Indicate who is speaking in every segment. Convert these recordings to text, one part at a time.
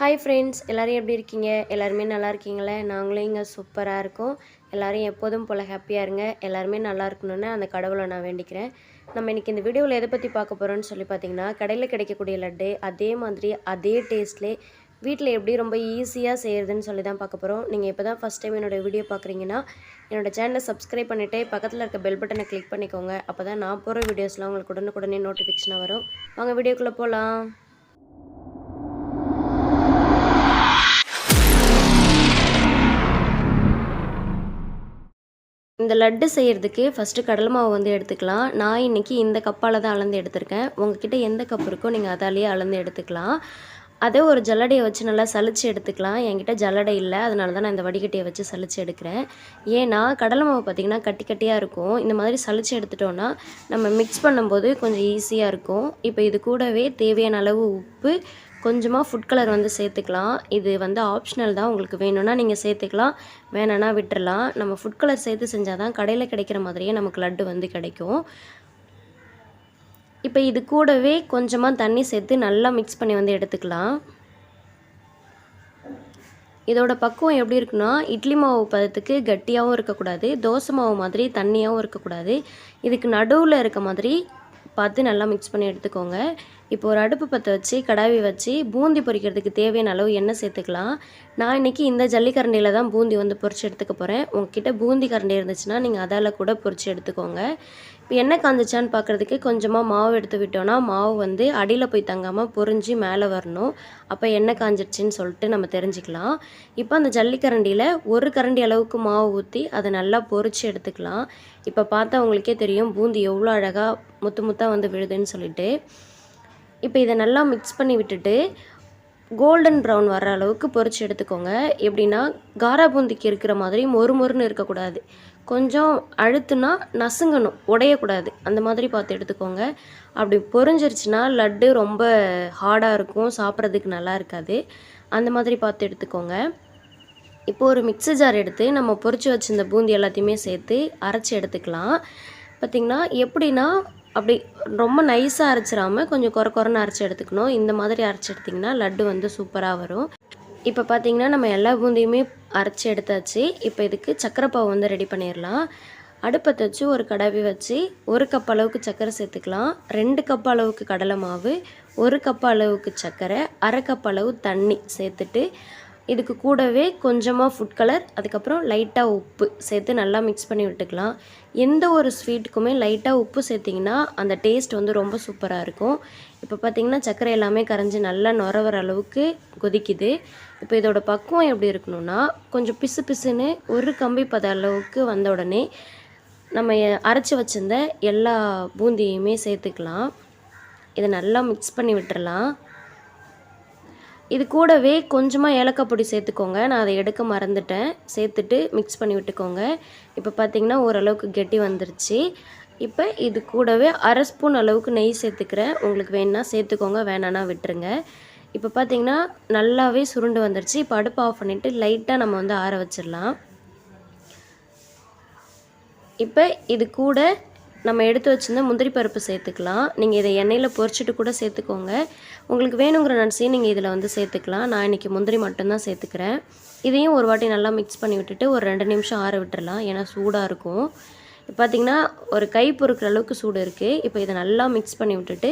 Speaker 1: Hi friends எல்லோரும் எப்படி இருக்கீங்க? எல்லாருமே நல்லா இருக்கீங்களே? நாங்களும் இங்கே சூப்பராக இருக்கோம். எல்லோரும் எப்போதும் போல் ஹாப்பியாக இருங்க. எல்லாருமே நல்லா இருக்கணும்னு அந்த கடவுளை நான் வேண்டிக்கிறேன். நம்ம இன்றைக்கி இந்த வீடியோவில் எதை பற்றி பார்க்க போகிறோம்னு சொல்லி பார்த்தீங்கன்னா கடையில் கிடைக்கக்கூடிய லட்டு அதே மாதிரி அதே டேஸ்ட்லே வீட்டில் எப்படி ரொம்ப ஈஸியாக செய்கிறதுன்னு சொல்லி தான் பார்க்க போகிறோம் நீங்கள் இப்போ தான் ஃபஸ்ட் டைம் என்னோடய வீடியோ பார்க்குறீங்கன்னா என்னோடய சேனலை சப்ஸ்கிரைப் பண்ணிவிட்டு பக்கத்தில் இருக்க பெல் பட்டனை கிளிக் பண்ணிக்கோங்க. அப்போ தான் நான் போகிற வீடியோஸ்லாம் உங்களுக்கு உடனுக்குடனே நோட்டிஃபிகேஷனாக வரும். வாங்க வீடியோக்குள்ளே போகலாம் இந்த லட்டு செய்கிறதுக்கு ஃபஸ்ட்டு கடலை மாவு வந்து எடுத்துக்கலாம். நான் இன்றைக்கி இந்த கப்பால் தான் அளந்து எடுத்திருக்கேன். உங்ககிட்ட எந்த கப் இருக்கோ நீங்கள் அதாலேயே அளந்து எடுத்துக்கலாம். அதே ஒரு ஜல்லடையை வச்சு நல்லா சலிச்சு எடுத்துக்கலாம். என்கிட்ட ஜல்லடை இல்லை. அதனால தான் நான் இந்த வடிகட்டியை வச்சு சலிச்சு எடுக்கிறேன். ஏன்னா கடலை மாவு பார்த்திங்கன்னா கட்டி கட்டியாக இருக்கும். இந்த மாதிரி சலிச்சு எடுத்துட்டோன்னா நம்ம மிக்ஸ் பண்ணும்போது கொஞ்சம் ஈஸியாக இருக்கும். இப்போ இது கூடவே தேவையான அளவு உப்பு கொஞ்சமாக ஃபுட் கலர் வந்து சேர்த்துக்கலாம். இது வந்து ஆப்ஷனல் தான் உங்களுக்கு வேணும்னா நீங்கள் சேர்த்துக்கலாம். வேணும்னா விட்டுறலாம். நம்ம ஃபுட் கலர் சேர்த்து செஞ்சால் தான் கடையில் கிடைக்கிற மாதிரியே நமக்கு லட்டு வந்து கிடைக்கும். இப்போ இது கூடவே கொஞ்சமாக தண்ணி சேர்த்து நல்லா மிக்ஸ் பண்ணி வந்து எடுத்துக்கலாம். இதோட பக்குவம் எப்படி இருக்குன்னா இட்லி மாவு பதத்துக்கு கட்டியாகவும் இருக்கக்கூடாது தோசை மாவு மாதிரி தண்ணியாகவும் இருக்கக்கூடாது. இதுக்கு நடுவில் இருக்க மாதிரி பார்த்து நல்லா மிக்ஸ் பண்ணி எடுத்துக்கோங்க. இப்போ ஒரு அடுப்பு பற்ற வச்சு கடாவி வச்சு பூந்தி பொரிக்கிறதுக்கு தேவையான அளவு எண்ணெய் சேர்த்துக்கலாம். நான் இன்றைக்கி இந்த ஜல்லிக்கரண்டியில் தான் பூந்தி வந்து பொரிச்சு எடுத்துக்க போகிறேன் உங்ககிட்ட பூந்தி கரண்டி இருந்துச்சுன்னா நீங்கள் அதால் கூட பொரிச்சு எடுத்துக்கோங்க. இப்போ எண்ணெய் காந்துச்சான்னு பார்க்குறதுக்கு கொஞ்சமாக மாவு எடுத்து விட்டோன்னா மாவு வந்து அடியில் போய் தங்காமல் பொரிஞ்சு மேலே வரணும். அப்போ எண்ணெய் காஞ்சிடுச்சின்னு சொல்லிட்டு நம்ம தெரிஞ்சுக்கலாம். இப்போ அந்த ஜல்லிக்கரண்டியில் ஒரு கரண்டி அளவுக்கு மாவு ஊற்றி அதை நல்லா பொறிச்சு எடுத்துக்கலாம். இப்போ பார்த்தா உங்களுக்கே தெரியும் பூந்தி எவ்வளோ அழகாக முத்து முத்தாக வந்து விழுதுன்னு சொல்லிட்டு. இப்போ இதை நல்லா மிக்ஸ் பண்ணி விட்டுட்டு கோல்டன் ப்ரௌன் வர அளவுக்கு பொறிச்சு எடுத்துக்கோங்க. எப்படின்னா காரா பூந்திக்கு இருக்கிற மாதிரி மொறு மொறுன்னு இருக்கக்கூடாது. கொஞ்சம் அழுத்துனா நசுங்கணும் உடையக்கூடாது. அந்த மாதிரி பார்த்து எடுத்துக்கோங்க. அப்படி பொறிஞ்சிருச்சுன்னா லட்டு ரொம்ப ஹார்டாக இருக்கும் சாப்பிட்றதுக்கு நல்லா இருக்காது. அந்த மாதிரி பார்த்து எடுத்துக்கோங்க. இப்போ ஒரு மிக்ஸி ஜார் எடுத்து நம்ம பொறிச்சு வச்சிருந்த பூந்தி எல்லாத்தையுமே சேர்த்து அரைச்சி எடுத்துக்கலாம். பார்த்திங்கன்னா எப்படின்னா அப்படி ரொம்ப நைஸாக அரைச்சிடாமல் கொஞ்சம் குறை குறைன்னு அரைச்சி எடுத்துக்கணும். இந்த மாதிரி அரைச்சி எடுத்திங்கன்னா லட்டு வந்து சூப்பராக வரும். இப்போ பார்த்திங்கன்னா நம்ம எல்லா பூந்தியுமே அரைச்சி எடுத்தாச்சு. இப்போ இதுக்கு சக்கரை பாவு வந்து ரெடி பண்ணிடலாம். அடுப்பத்தை வச்சு ஒரு கடாவி வச்சு ஒரு கப் அளவுக்கு சர்க்கரை சேர்த்துக்கலாம். ரெண்டு கப் அளவுக்கு கடலை மாவு ஒரு கப் அளவுக்கு சர்க்கரை அரை கப் அளவு தண்ணி சேர்த்துட்டு இதுக்கு கூடவே கொஞ்சமாக ஃபுட் கலர் அதுக்கப்புறம் லைட்டாக உப்பு சேர்த்து நல்லா மிக்ஸ் பண்ணி விட்டுக்கலாம். எந்த ஒரு ஸ்வீட்டுக்குமே லைட்டாக உப்பு சேர்த்திங்கன்னா அந்த டேஸ்ட் வந்து ரொம்ப சூப்பராக இருக்கும். இப்போ பார்த்திங்கன்னா சர்க்கரை எல்லாமே கரைஞ்சி நல்லா நுரவர அளவுக்கு கொதிக்குது. இப்போ இதோட பக்குவம் எப்படி இருக்கணும்னா கொஞ்சம் பிசு பிசுன்னு ஒரு கம்பி பத அளவுக்கு வந்த உடனே நம்ம அரைச்சி வச்சிருந்த எல்லா பூந்தியுமே சேர்த்துக்கலாம். இதை நல்லா மிக்ஸ் பண்ணி விட்டுறலாம். இது கூடவே கொஞ்சமாக ஏலக்காய் பொடி சேர்த்துக்கோங்க. நான் அதை எடுக்க மறந்துட்டேன். சேர்த்துட்டு மிக்ஸ் பண்ணி விட்டுக்கோங்க. இப்போ பார்த்திங்கன்னா ஓரளவுக்கு கெட்டி வந்துருச்சு. இப்போ இது கூடவே அரை ஸ்பூன் அளவுக்கு நெய் சேர்த்துக்கிறேன். உங்களுக்கு வேணுன்னா சேர்த்துக்கோங்க வேணான்னா விட்டுருங்க. இப்போ பார்த்திங்கன்னா நல்லாவே சுருண்டு வந்துருச்சு. இப்போ அடுப்பு ஆஃப் பண்ணிவிட்டு லைட்டாக நம்ம வந்து ஆற வச்சிடலாம். இப்போ இது கூட நம்ம எடுத்து வச்சுருந்த முந்திரி பருப்பு சேர்த்துக்கலாம். நீங்கள் இதை எண்ணெயில் பொரிச்சிட்டு கூட சேர்த்துக்கோங்க. உங்களுக்கு வேணுங்கிற நட்ஸையும் நீங்கள் இதில் வந்து சேர்த்துக்கலாம். நான் இன்றைக்கி முந்திரி மட்டும்தான் சேர்த்துக்கிறேன். இதையும் ஒரு வாட்டி நல்லா மிக்ஸ் பண்ணி விட்டுட்டு ஒரு ரெண்டு நிமிஷம் ஆற விட்டுடலாம் ஏன்னா சூடாக இருக்கும். பார்த்திங்கன்னா ஒரு கை பொறுக்கிற அளவுக்கு சூடு இருக்குது இப்போ இதை நல்லா மிக்ஸ் பண்ணி விட்டுட்டு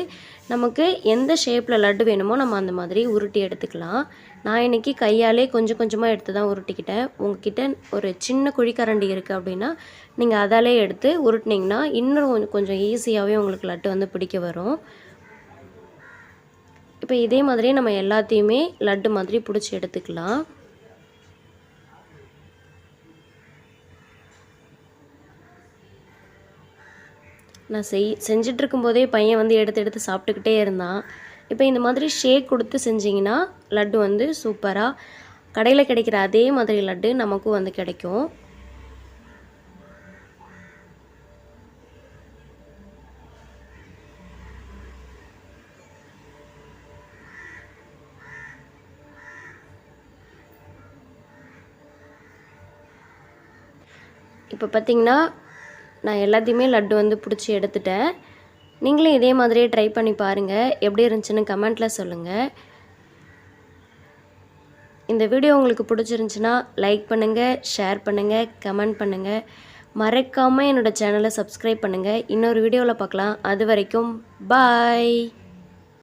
Speaker 1: நமக்கு எந்த ஷேப்பில் லட்டு வேணுமோ நம்ம அந்த மாதிரி உருட்டி எடுத்துக்கலாம். நான் இன்றைக்கி கையாலே கொஞ்சம் கொஞ்சமாக எடுத்து தான் உருட்டிக்கிட்டேன். உங்ககிட்ட ஒரு சின்ன குழிக்கரண்டி இருக்குது அப்படின்னா நீங்கள் அதாலே எடுத்து உருட்டினீங்கன்னா இன்னும் கொஞ்சம் ஈஸியாகவே உங்களுக்கு லட்டு வந்து பிடிக்க வரும். இப்போ இதே மாதிரியே நம்ம எல்லாத்தையுமே லட்டு மாதிரி பிடிச்சி எடுத்துக்கலாம். நான் செய் செஞ்சிட்ருக்கும்போதே பையன் வந்து எடுத்து எடுத்து சாப்பிட்டுக்கிட்டே இருந்தான். இப்போ இந்த மாதிரி ஷேக் கொடுத்து செஞ்சிங்கன்னா லட்டு வந்து சூப்பராக கடையில் கிடைக்கிற அதே மாதிரி லட்டு நமக்கும் வந்து கிடைக்கும். இப்போ பார்த்திங்கன்னா நான் எல்லாத்தையுமே லட்டு வந்து பிடிச்சி எடுத்துட்டேன். நீங்களும் இதே மாதிரியே ட்ரை பண்ணி பாருங்கள் எப்படி இருந்துச்சுன்னு கமெண்ட்டில் சொல்லுங்கள் இந்த வீடியோ உங்களுக்கு பிடிச்சிருந்துச்சின்னா லைக் பண்ணுங்கள் ஷேர் பண்ணுங்கள் கமெண்ட் பண்ணுங்கள் மறக்காமல் என்னோடய சேனலை சப்ஸ்கிரைப் பண்ணுங்கள் இன்னொரு வீடியோவில் பார்க்கலாம். அது வரைக்கும் பாய்